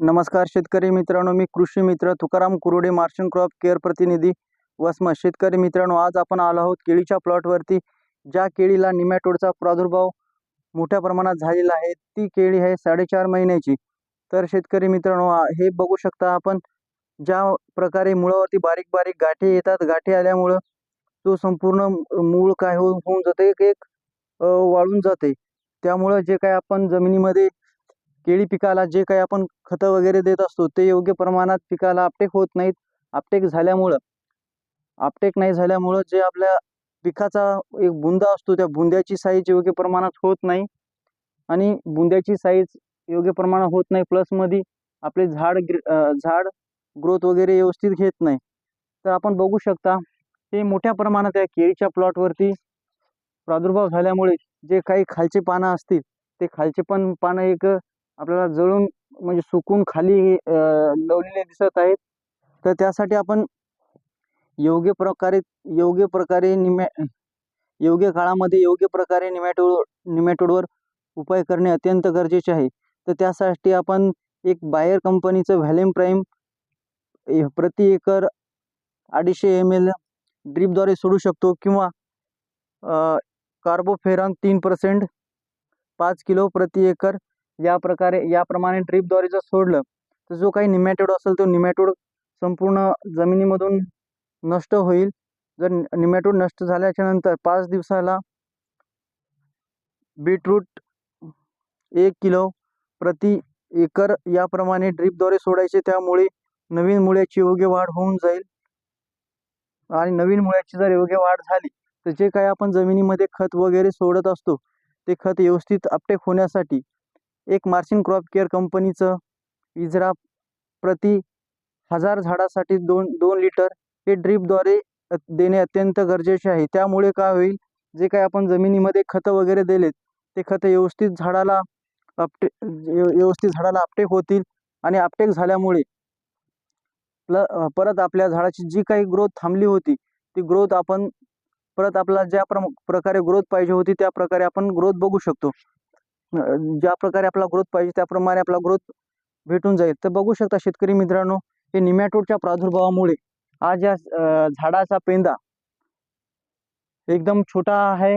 नमस्कार शेतकरी मित्रांनो मी कृषी मित्र तुकाराम कुरुडे मार्शन क्रॉप केअर प्रतिनिधी वसमत. शेतकरी मित्रांनो आज आपण आलो आहोत केळीच्या प्लॉटवरती ज्या केळीला निमॅटोडचा प्रादुर्भाव मोठ्या प्रमाणात झालेला आहे. ती केळी आहे साडेचार महिन्याची. तर शेतकरी मित्रांनो हे बघू शकता आपण ज्या प्रकारे मुळावरती बारीक बारीक गाठी येतात. गाठी आल्यामुळं तो संपूर्ण मूळ काय होऊन होऊन जाते एक वाळून जाते. त्यामुळं जे काय आपण जमिनीमध्ये केळी पिकाला जे काही आपण खतं वगैरे देत असतो ते योग्य प्रमाणात पिकाला आपटेक होत नाहीत. आपटेक झाल्यामुळं. आपटेक नाही झाल्यामुळं जे आपल्या पिकाचा एक बुंदा असतो त्या बुंद्याची साईज योग्य प्रमाणात होत नाही. आणि बुंद्याची साईज योग्य प्रमाणात होत नाही प्लसमध्ये आपले झाड झाड ग्रोथ वगैरे व्यवस्थित घेत नाही. तर आपण बघू शकता हे मोठ्या प्रमाणात या केळीच्या प्लॉटवरती प्रादुर्भाव झाल्यामुळे जे काही खालचे पानं असतील ते खालचे पण पानं एक आपल्याला जळून म्हणजे सुकून खाली लावलेले लवलेले दिसत आहेत. तर त्यासाठी आपण योग्य प्रकारे योग्य प्रकारे निमॅ योग्य काळामध्ये योग्य प्रकारे निमॅटोड निमॅटोडवर उपाय करणे अत्यंत गरजेचे आहे. तर त्यासाठी आपण एक बायर कंपनीचं व्हॅलेम प्राईम प्रति एकर अडीचशे एम एल ड्रीपद्वारे सोडू शकतो किंवा कार्बोफेरॉन तीन पर्सेंट पाच किलो प्रति एकर या प्रकारे याप्रमाणे ड्रीपद्वारे जर सोडलं तर जो काही निमॅटोड असेल तो निमॅटोड संपूर्ण जमिनीमधून नष्ट होईल. जर निमॅटोड नष्ट झाल्याच्यानंतर पाच दिवसाला बीटरूट एक किलो प्रति एकर याप्रमाणे ड्रीपद्वारे सोडायचे. त्यामुळे नवीन मुळ्याची योग्य वाढ होऊन जाईल. आणि नवीन मुळ्याची जर योग्य वाढ झाली तर जे काही आपण जमिनीमध्ये खत वगैरे सोडत असतो ते खत व्यवस्थित अपटेक होण्यासाठी एक मार्शिन क्रॉप केअर कंपनीचं इजरा प्रति हजार झाडासाठी दोन दोन लिटर हे ड्रीपद्वारे देणे अत्यंत गरजेचे आहे. त्यामुळे काय होईल? जे काही आपण जमिनीमध्ये खतं वगैरे दिलेत ते खतं व्यवस्थित झाडाला अपटे व्यवस्थित झाडाला अपटेक होतील आणि अपटेक झाल्यामुळे प्ल परत आपल्या झाडाची जी काही ग्रोथ थांबली होती ती ग्रोथ आपण परत आपला ज्या प्रम प्रकारे ग्रोथ पाहिजे होती त्या प्रकारे आपण ग्रोथ बघू शकतो. ज्या प्रकारे आपला ग्रोथ पाहिजे त्याप्रमाणे आपला ग्रोथ भेटून जाईल. तर बघू शकता शेतकरी मित्रांनो हे निमॅटोडच्या प्रादुर्भावामुळे आज या झाडाचा पेंदा एकदम छोटा आहे.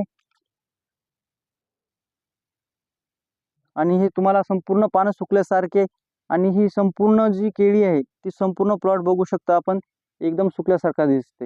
आणि हे तुम्हाला संपूर्ण पानं सुकल्यासारखे आणि ही संपूर्ण जी केळी आहे ती संपूर्ण प्लॉट बघू शकता आपण एकदम सुकल्यासारखा दिसते.